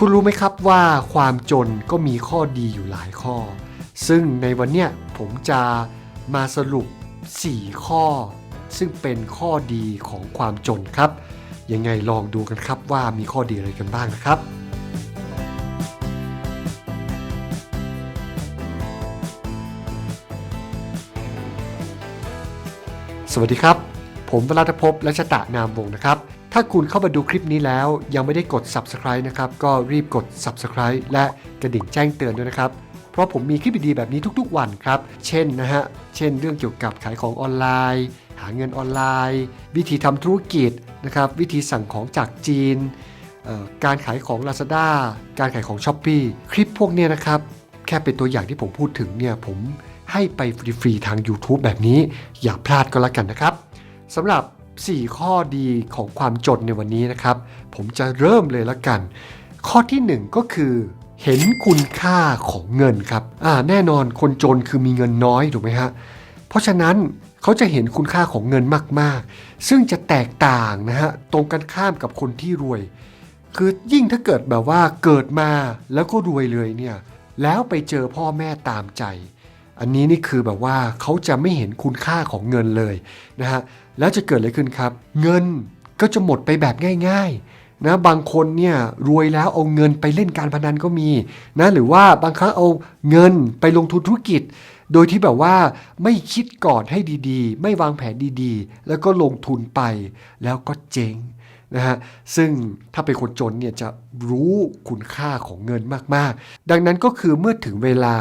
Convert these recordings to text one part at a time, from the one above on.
คุณรู้ไหมครับว่าความจนก็มีข้อดีอยู่หลายข้อ ซึ่งในวันเนี้ยผมจะมาสรุป 4 ข้อ ซึ่งเป็นข้อดีของความจนครับ ยังไงลองดูกันครับว่ามีข้อดีอะไรกันบ้างนะครับ สวัสดีครับ ผมวรัตภพและชตะนามวงศ์นะครับ ถ้าคุณเข้ามาดูคลิปนี้แล้ว ยังไม่ได้กด subscribe นะครับ ก็รีบกด subscribe และกระดิ่งแจ้งเตือนด้วยนะครับ เพราะผมมีคลิปดีๆแบบนี้ทุกๆ วันครับ เช่นนะฮะ เช่นเรื่องเกี่ยวกับขายของออนไลน์ หาเงินออนไลน์ วิธีทำธุรกิจนะครับ วิธีสั่งของจากจีน การขายของ Lazada การขายของ s h อ p e e คลิปพวกเนี้ยนะครับ แค่เป็นตัวอย่างที่ผมพูดถึงเนี่ยผมให้ไปฟรีๆทาง YouTube แบบนี้ อย่าพลาดก็แล้วกันนะครับสำหรับ 4 ข้อดีของความจนในวันนี้นะครับ ผมจะเริ่มเลยละกัน ข้อที่ 1 ก็คือ เห็นคุณค่าของเงินครับอ่าแน่นอนคนจนคือมีเงินน้อยถูกไหมฮะเพราะฉะนั้นเขาจะเห็นคุณค่าของเงินมากๆ ซึ่งจะแตกต่างนะฮะตรงกันข้ามกับคนที่รวย คือยิ่งถ้าเกิดแบบว่าเกิดมาแล้วก็รวยเลยเนี่ยแล้วไปเจอพ่อแม่ตามใจ อันนี้นี่คือแบบว่าเขาจะไม่เห็นคุณค่าของเงินเลยนะฮะแล้วจะเกิดอะไรขึ้นครับ เงินก็จะหมดไปแบบง่ายๆนะบางคนเนี่ยรวยแล้วเอาเงินไปเล่นการพนันก็มีนะหรือว่าบางครั้งเอาเงินไปลงทุนธุรกิจ โดยที่แบบว่าไม่คิดก่อนให้ดีๆ ไม่วางแผนดีๆ แล้วก็ลงทุนไปแล้วก็เจ๊งนะฮะซึ่งถ้าเป็นคนจนเนี่ยจะรู้คุณค่าของเงินมากๆ ดังนั้นก็คือเมื่อถึงเวลา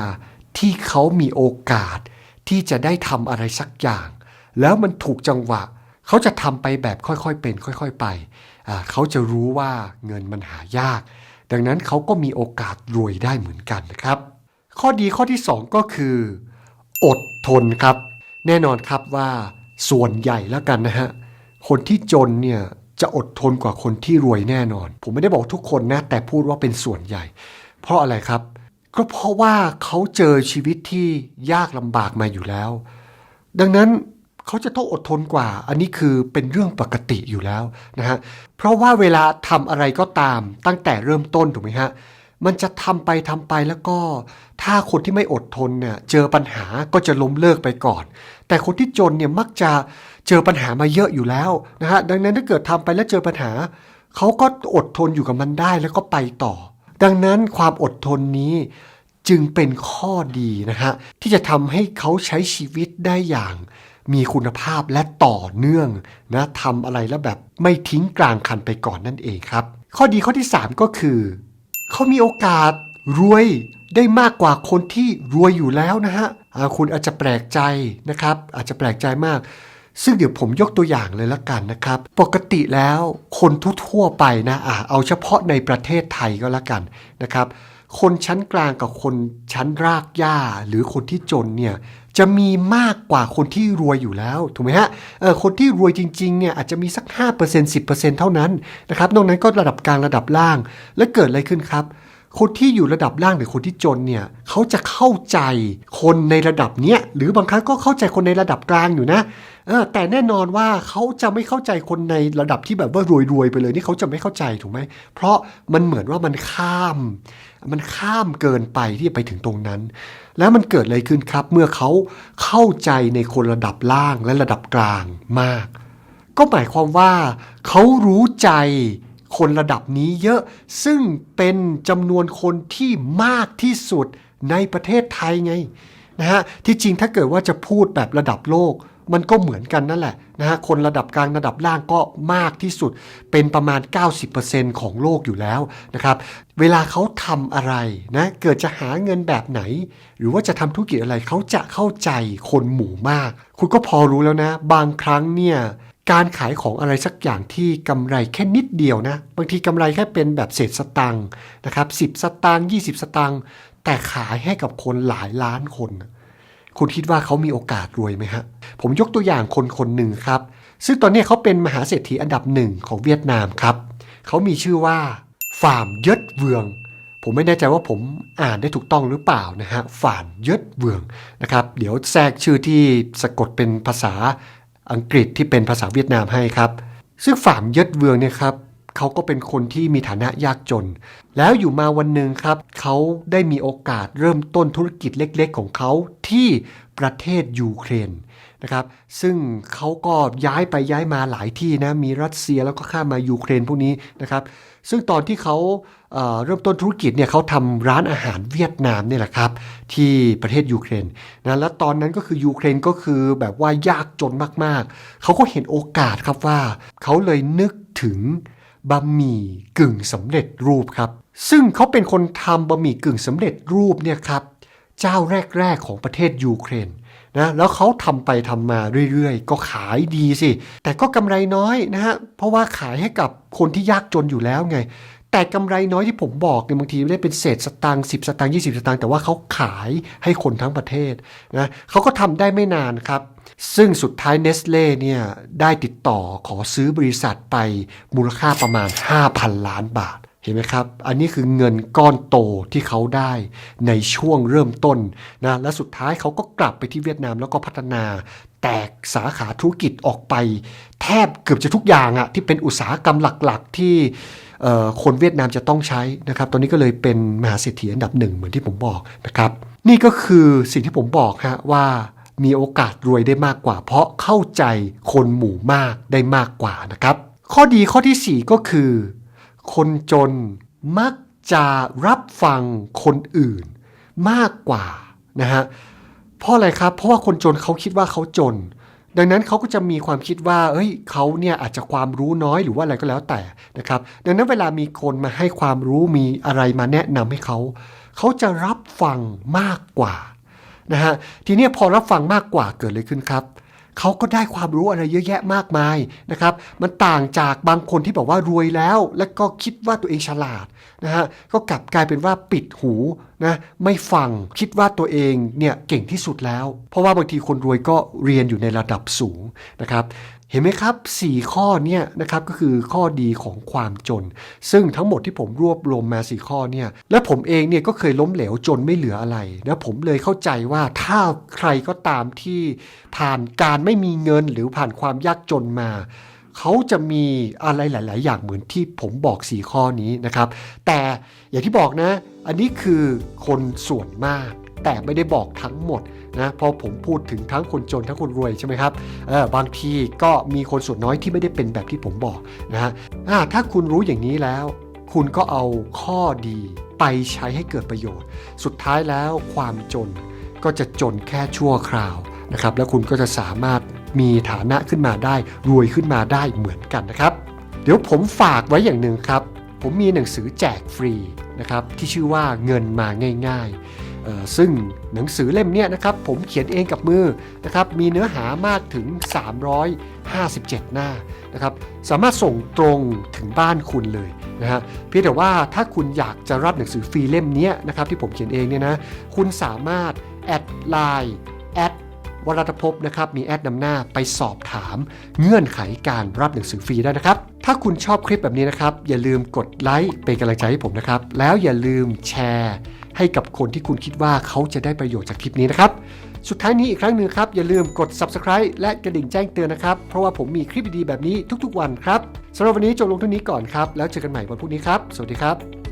ที่เขามีโอกาสที่จะได้ทำอะไรสักอย่าง แล้วมันถูกจังหวะ เขาจะทำไปแบบค่อยๆเป็น ค่อยๆไป เขาจะรู้ว่าเงินมันหายาก ดังนั้นเขาก็มีโอกาสรวยได้เหมือนกันนะครับ ข้อดีข้อที่ 2 ก็คือ อดทนครับ แน่นอนครับว่าส่วนใหญ่แล้วกันนะฮะ คนที่จนเนี่ยจะอดทนกว่าคนที่รวยแน่นอน ผมไม่ได้บอกทุกคนนะ แต่พูดว่าเป็นส่วนใหญ่ เพราะอะไรครับ ก็เพราะว่าเขาเจอชีวิตที่ยากลำบากมาอยู่แล้ว ดังนั้นเขาจะต้องอดทนกว่า อันนี้คือเป็นเรื่องปกติอยู่แล้วนะฮะ เพราะว่าเวลาทำอะไรก็ตามตั้งแต่เริ่มต้นถูกไหมฮะ มันจะทำไปทำไปแล้วก็ ถ้าคนที่ไม่อดทนเนี่ยเจอปัญหาก็จะล้มเลิกไปก่อน แต่คนที่จนเนี่ยมักจะเจอปัญหามาเยอะอยู่แล้วนะฮะ ดังนั้นถ้าเกิดทำไปแล้วเจอปัญหา เขาก็อดทนอยู่กับมันได้แล้วก็ไปต่อ ดังนั้นความอดทนนี้จึงเป็นข้อดีนะฮะที่จะทำให้เขาใช้ชีวิตได้อย่างมีคุณภาพและต่อเนื่องนะทำอะไรแล้วแบบไม่ทิ้งกลางคันไปก่อนนั่นเองครับ ข้อดีข้อที่ 3 ก็คือ เขามีโอกาสรวยได้มากกว่าคนที่รวยอยู่แล้วนะฮะคุณอาจจะแปลกใจนะครับ อาจจะแปลกใจมาก ซึ่งเดี๋ยวผมยกตัวอย่างเลยละกันนะครับ ปกติแล้วคนทั่วๆไปนะอ่าเอาเฉพาะในประเทศไทยก็แล้วกันนะครับ คนชั้นกลางกับคนชั้นรากหญ้าหรือคนที่จนเนี่ยจะมีมากกว่าคนที่รวยอยู่แล้วถูกไหมฮะเออคนที่รวยจริงๆเนี่ยอาจจะมีสัก 5% 10%เท่านั้นนะครับนอกนั้นก็ระดับกลางระดับล่าง แล้วเกิดอะไรขึ้นครับ คนที่อยู่ระดับล่างหรือคนที่จนเนี่ยเขาจะเข้าใจคนในระดับเนี้ยหรือบางครั้งก็เข้าใจคนในระดับกลางอยู่นะ เออแต่แน่นอนว่าเขาจะไม่เข้าใจคนในระดับที่แบบว่ารวยๆไปเลยนี่เขาจะไม่เข้าใจถูกไหม เพราะมันเหมือนว่ามันข้าม มันข้ามเกินไปที่จะไปถึงตรงนั้น แล้วมันเกิดอะไรขึ้นครับ เมื่อเขาเข้าใจในคนระดับล่างและระดับกลางมาก ก็หมายความว่าเขารู้ใจคนระดับนี้เยอะ ซึ่งเป็นจำนวนคนที่มากที่สุดในประเทศไทยไงนะฮะที่จริงถ้าเกิดว่าจะพูดแบบระดับโลก มันก็เหมือนกันนั่นแหละนะฮะคนระดับกลางระดับล่างก็มากที่สุด เป็นประมาณ 90%ของโลกอยู่แล้วนะครับเวลาเขาทำอะไรนะเกิดจะหาเงินแบบไหน หรือว่าจะทำธุรกิจอะไรเขาจะเข้าใจคนหมู่มาก คุณก็พอรู้แล้วนะ บางครั้งเนี่ยการขายของอะไรสักอย่างที่กำไรแค่นิดเดียวนะ บางทีกำไรแค่เป็นแบบเศษสตังค์นะครับ10สตางค์20สตางค์แต่ขายให้กับคนหลายล้านคน คุณคิดว่าเขามีโอกาสรวยไหมฮะ ผมยกตัวอย่างคนคนหนึ่งครับ ซึ่งตอนนี้เขาเป็นมหาเศรษฐีอันดับหนึ่งของเวียดนามครับ เขามีชื่อว่าฟาร์มยิดเวือง ผมไม่แน่ใจว่าผมอ่านได้ถูกต้องหรือเปล่านะฮะฟาร์มยิดเวืองนะครับ เดี๋ยวแทรกชื่อที่สะกดเป็นภาษาอังกฤษที่เป็นภาษาเวียดนามให้ครับ ซึ่งฟาร์มยิดเวืองเนี่ยครับ เขาก็เป็นคนที่มีฐานะยากจน แล้วอยู่มาวันหนึ่งครับเขาได้มีโอกาสเริ่มต้นธุรกิจเล็กๆ ของเขาที่ประเทศยูเครนนะครับซึ่งเขาก็ย้ายไปย้ายมาหลายที่นะมีรัสเซียแล้วก็ข้ามมายูเครนพวกนี้นะครับซึ่งตอนที่เขาเเริ่มต้นธุรกิจเนี่ยเขาทำร้านอาหารเวียดนามเนี่ยแหละครับที่ประเทศยูเครนนะแล้วตอนนั้นก็คือยูเครนก็คือแบบว่ายากจนมากๆ เขาก็เห็นโอกาสครับว่าเขาเลยนึกถึง บะหมี่กึ่งสำเร็จรูปครับ ซึ่งเขาเป็นคนทำบะหมี่กึ่งสำเร็จรูปเนี่ยครับเจ้าแรก ๆของประเทศยูเครนนะแล้วเขาทำไปทำมาเรื่อยๆ ก็ขายดีสิ แต่ก็กำไรน้อยนะฮะเพราะว่าขายให้กับคนที่ยากจนอยู่แล้วไง แต่กำไรน้อยที่ผมบอกเนี่ยบางทีไม่ได้เป็นเศษสตางค์10สตางค์20สตางค์แต่ว่าเขาขายให้คนทั้งประเทศนะเขาก็ทำได้ไม่นานครับ ซึ่งสุดท้ายเนสเล่เนี่ยได้ติดต่อขอซื้อบริษัทไปมูลค่าประมาณ 5,000 ล้านบาทเห็นไหมครับ อันนี้คือเงินก้อนโตที่เขาได้ในช่วงเริ่มต้นนะ และสุดท้ายเขาก็กลับไปที่เวียดนามแล้วก็พัฒนา แตกสาขาธุรกิจออกไป แทบเกือบจะทุกอย่างอะที่เป็นอุตสาหกรรมหลักๆที่ คนเวียดนามจะต้องใช้นะครับ ตอนนี้ก็เลยเป็นมหาเศรษฐีอันดับหนึ่งเหมือนที่ผมบอกนะครับ นี่ก็คือสิ่งที่ผมบอกฮะว่ามีโอกาสรวยได้มากกว่า เพราะเข้าใจคนหมู่มากได้มากกว่านะครับ ข้อดีข้อทีสี่4 ก็คือ คนจนมักจะรับฟังคนอื่นมากกว่านะฮะเพราะอะไรครับ เพราะว่าคนจนเขาคิดว่าเขาจน ดังนั้นเขาก็จะมีความคิดว่าเอ้ยเขาเนี่ยอาจจะความรู้น้อยหรือว่าอะไรก็แล้วแต่นะครับ ดังนั้นเวลามีคนมาให้ความรู้มีอะไรมาแนะนำให้เขาเขาจะรับฟังมากกว่านะฮะทีนี้พอรับฟังมากกว่าเกิดอะไรขึ้นครับเขาก็ได้ความรู้อะไรเยอะแยะมากมายนะครับ มันต่างจากบางคนที่บอกว่ารวยแล้ว แล้วก็คิดว่าตัวเองฉลาดนะฮะก็กลับกลายเป็นว่าปิดหูนะไม่ฟังคิดว่าตัวเองเนี่ยเก่งที่สุดแล้ว เพราะว่าบางทีคนรวยก็เรียนอยู่ในระดับสูงนะครับเห็นไหมครับ 4 ข้อเนี่ยนะครับก็คือข้อดีของความจน ซึ่งทั้งหมดที่ผมรวบรวมมา 4 ข้อเนี่ยและผมเองเนี่ยก็เคยล้มเหลวจนไม่เหลืออะไรนะผมเลยเข้าใจว่าถ้าใครก็ตามที่ผ่านการไม่มีเงินหรือผ่านความยากจนมา เขาจะมีอะไรหลาย ๆ อย่างเหมือนที่ผมบอก 4 ข้อนี้นะครับ แต่อย่างที่บอกนะ อันนี้คือคนส่วนมาก แต่ไม่ได้บอกทั้งหมดนะพราะผมพูดถึงทั้งคนจนทั้งคนรวยใช่ไหมครับเออบางทีก็มีคนส่วนน้อยที่ไม่ได้เป็นแบบที่ผมบอกนะฮะถ้าคุณรู้อย่างนี้แล้ว คุณก็เอาข้อดีไปใช้ให้เกิดประโยชน์ สุดท้ายแล้วความจนก็จะจนแค่ชั่วคราวนะครับ แล้วคุณก็จะสามารถ มีฐานะขึ้นมาได้ รวยขึ้นมาได้เหมือนกันนะครับ เดี๋ยวผมฝากไว้อย่างหนึ่งครับ ผมมีหนังสือแจกฟรีนะครับที่ชื่อว่าเงินมาง่ายๆ ซึ่งหนังสือเล่มนี้นะครับผมเขียนเองกับมือนะครับมีเนื้อหามากถึง 357 หน้านะครับสามารถส่งตรงถึงบ้านคุณเลยนะฮะเพียงแต่ว่าถ้าคุณอยากจะรับหนังสือฟรีเล่มนี้นะครับที่ผมเขียนเองเนี่ยนะคุณสามารถแอดไลน์แอด วรัตภพนะครับมีแอดนำหน้าไปสอบถามเงื่อนไขการรับหนังสือฟรีได้นะครับ ถ้าคุณชอบคลิปแบบนี้นะครับ อย่าลืมกดไลค์เป็นกำลังใจให้ผมนะครับ แล้วอย่าลืมแชร์ให้กับคนที่คุณคิดว่าเขาจะได้ประโยชน์จากคลิปนี้นะครับ สุดท้ายนี้อีกครั้งหนึ่งครับ อย่าลืมกด subscribe และกระดิ่งแจ้งเตือนนะครับ เพราะว่าผมมีคลิปดีๆแบบนี้ทุกๆวันครับสำหรับวันนี้จบลงเท่านี้ก่อนครับ แล้วเจอกันใหม่วันพรุ่งนี้ครับ สวัสดีครับ